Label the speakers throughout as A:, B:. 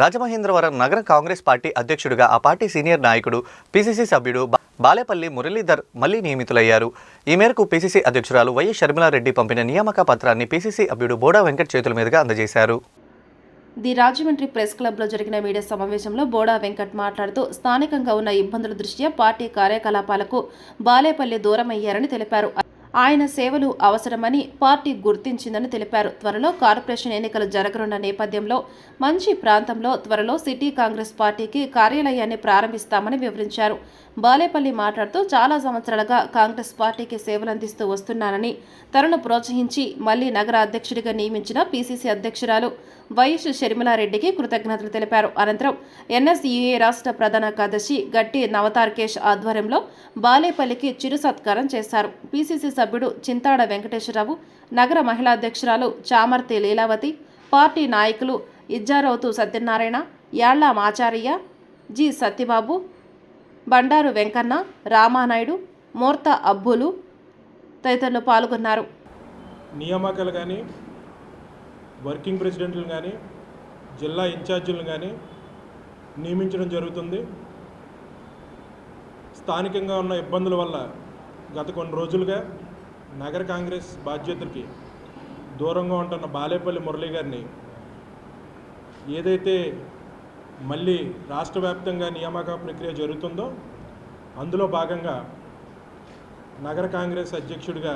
A: రాజమహేంద్రవరం నగర కాంగ్రెస్ పార్టీ అధ్యక్షుడిగా ఆ పార్టీ సీనియర్ నాయకుడు పిసిసి సభ్యుడు బాలేపల్లి మురళీధర్ మళ్ళీ నియమితులయ్యారు. ఈ మేరకు పిసిసి అధ్యక్షురాలు వైఎస్ షర్మిలారెడ్డి పంపిన నియామక పత్రాన్ని పిసిసి సభ్యుడు బోడా వెంకట్ చేతుల మీదుగా అందజేశారు.
B: ది రాజమండ్రి ప్రెస్ క్లబ్లో జరిగిన మీడియా సమావేశంలో బోడా వెంకట్ మాట్లాడుతూ స్థానికంగా ఉన్న ఇబ్బందుల దృష్ట్యా పార్టీ కార్యకలాపాలకు బాలేపల్లి దూరమయ్యారని తెలిపారు. ఆయన సేవలు అవసరమని పార్టీ గుర్తించిందని తెలిపారు. త్వరలో కార్పొరేషన్ ఎన్నికలు జరగనున్న నేపథ్యంలో మంచి ప్రాంతంలో త్వరలో సిటీ కాంగ్రెస్ పార్టీకి కార్యాలయాన్ని ప్రారంభిస్తామని వివరించారు. బాలేపల్లి మాట్లాడుతూ చాలా సంవత్సరాలుగా కాంగ్రెస్ పార్టీకి సేవలందిస్తూ వస్తున్నానని తనను ప్రోత్సహించి మళ్ళీ నగర అధ్యక్షుడిగా నియమించిన పీసీసీ అధ్యక్షురాలు వైఎస్ షర్మిలారెడ్డికి కృతజ్ఞతలు తెలిపారు. అనంతరం ఎన్ఎస్ఈఏ రాష్ట్ర ప్రధాన కార్యదర్శి గట్టి నవతార్కేష్ ఆధ్వర్యంలో బాలేపల్లికి చిరు సత్కారం చేశారు. పీసీసీ సభ్యుడు చింతాడ వెంకటేశ్వరరావు నగర మహిళా అధ్యక్షురాలు చామర్తి లీలావతి పార్టీ నాయకులు ఇజ్జారౌతు సత్యనారాయణ యాళ్ళ మాచారయ్య జి సత్యబాబు బండారు వెంకన్న రామానాయుడు మూర్త అబ్బులు తదితరులు పాల్గొన్నారు.
C: నియామకాలు కానీ వర్కింగ్ ప్రెసిడెంట్లు కానీ జిల్లా ఇన్ఛార్జీలను కానీ నియమించడం జరుగుతుంది. స్థానికంగా ఉన్న ఇబ్బందుల వల్ల గత కొన్ని రోజులుగా నగర కాంగ్రెస్ బాధ్యతలకి దూరంగా ఉంటున్న బాలేపల్లి మురళి గారిని ఏదైతే మళ్ళీ రాష్ట్ర వ్యాప్తంగా నియామక ప్రక్రియ జరుగుతుందో అందులో భాగంగా నగర కాంగ్రెస్ అధ్యక్షుడిగా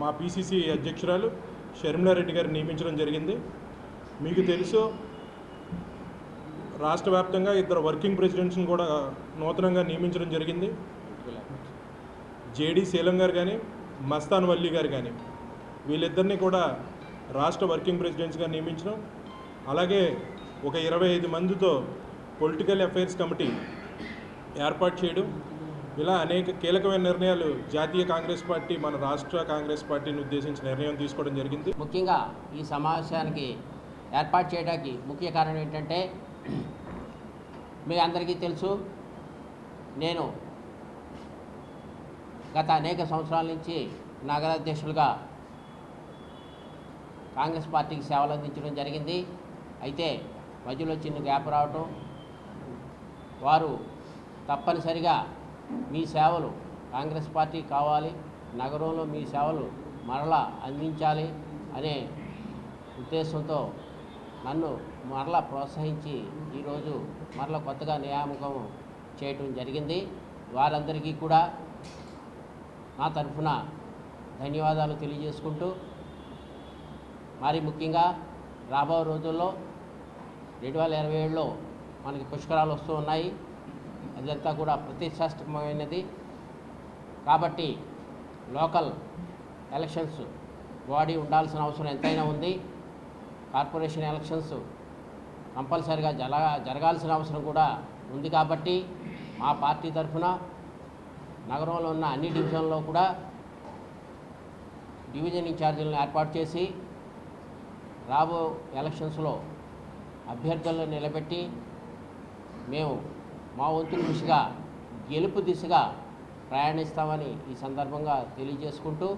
C: మా పిసిసి అధ్యక్షురాలు షర్మిలారెడ్డి గారిని నియమించడం జరిగింది. మీకు తెలుసు రాష్ట్ర వ్యాప్తంగా ఇద్దరు వర్కింగ్ ప్రెసిడెంట్స్ని కూడా నూతనంగా నియమించడం జరిగింది. జేడి శీలం గారు కానీ మస్తాన్ వల్లి గారు కానీ వీళ్ళిద్దరిని కూడా రాష్ట్ర వర్కింగ్ ప్రెసిడెంట్స్గా నియమించడం. అలాగే ఒక ఇరవై ఐదు మందితో పొలిటికల్ అఫైర్స్ కమిటీ ఏర్పాటు చేయడం. ఇలా అనేక కీలకమైన నిర్ణయాలు జాతీయ కాంగ్రెస్ పార్టీ మన రాష్ట్ర కాంగ్రెస్ పార్టీని ఉద్దేశించి నిర్ణయం తీసుకోవడం జరిగింది.
D: ముఖ్యంగా ఈ సమావేశానికి ఏర్పాటు చేయడానికి ముఖ్య కారణం ఏంటంటే మీ అందరికీ తెలుసు నేను గత అనేక సంవత్సరాల నుంచి నగరాధ్యక్షులుగా కాంగ్రెస్ పార్టీకి సేవలు అందించడం జరిగింది. అయితే మధ్యలో చిన్న గ్యాప్ రావటం వారు తప్పనిసరిగా మీ సేవలు కాంగ్రెస్ పార్టీ కావాలి నగరంలో మీ సేవలు మరలా అందించాలి అనే ఉద్దేశంతో నన్ను మరలా ప్రోత్సహించి ఈరోజు మరలా కొత్తగా నియామకం చేయటం జరిగింది. వారందరికీ కూడా నా తరఫున ధన్యవాదాలు తెలియజేసుకుంటూ మరి ముఖ్యంగా రాబో రోజుల్లో రెండు వేల ఇరవై ఏడులో మనకి పుష్కరాలు వస్తూ ఉన్నాయి. అదంతా కూడా ప్రతిష్టాత్మకమైనది. కాబట్టి లోకల్ ఎలక్షన్స్ బాడీ ఉండాల్సిన అవసరం ఎంతైనా ఉంది. కార్పొరేషన్ ఎలక్షన్స్ కంపల్సరిగా జల జరగాల్సిన అవసరం కూడా ఉంది కాబట్టి మా పార్టీ తరఫున నగరంలో ఉన్న అన్ని డివిజన్లో కూడా డివిజన్ ఇన్ఛార్జీలను ఏర్పాటు చేసి రాబో ఎలక్షన్స్లో అభ్యర్థులను నిలబెట్టి మేము మా వంతు కృషిగా గెలుపు దిశగా ప్రయాణిస్తామని ఈ సందర్భంగా తెలియజేసుకుంటూ